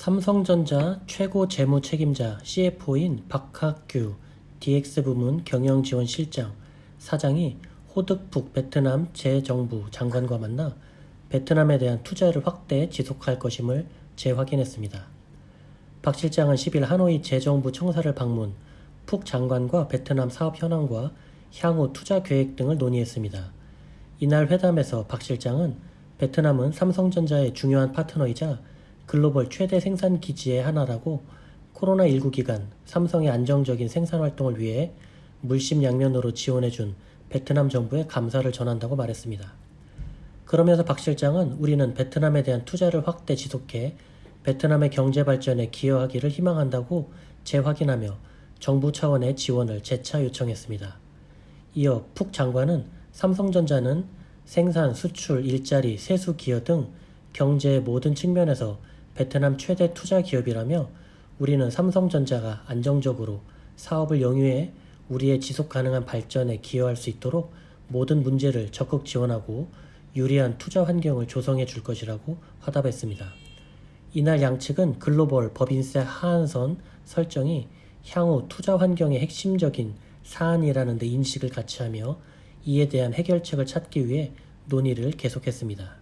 삼성전자 최고 재무 책임자 CFO인 박학규 DX부문 경영지원실장 사장이 호득북 베트남 재정부 장관과 만나 베트남에 대한 투자를 확대 지속할 것임을 재확인했습니다. 박 실장은 10일 하노이 재정부 청사를 방문, 푹 장관과 베트남 사업 현황과 향후 투자 계획 등을 논의했습니다. 이날 회담에서 박 실장은 베트남은 삼성전자의 중요한 파트너이자 글로벌 최대 생산 기지의 하나라고 코로나19 기간 삼성의 안정적인 생산 활동을 위해 물심 양면으로 지원해준 베트남 정부에 감사를 전한다고 말했습니다. 그러면서 박 실장은 우리는 베트남에 대한 투자를 확대 지속해 베트남의 경제 발전에 기여하기를 희망한다고 재확인하며 정부 차원의 지원을 재차 요청했습니다. 이어 푹 장관은 삼성전자는 생산, 수출, 일자리, 세수 기여 등 경제의 모든 측면에서 베트남 최대 투자 기업이라며 우리는 삼성전자가 안정적으로 사업을 영위해 우리의 지속 가능한 발전에 기여할 수 있도록 모든 문제를 적극 지원하고 유리한 투자 환경을 조성해 줄 것이라고 화답했습니다. 이날 양측은 글로벌 법인세 하한선 설정이 향후 투자 환경의 핵심적인 사안이라는 데 인식을 같이 하며 이에 대한 해결책을 찾기 위해 논의를 계속했습니다.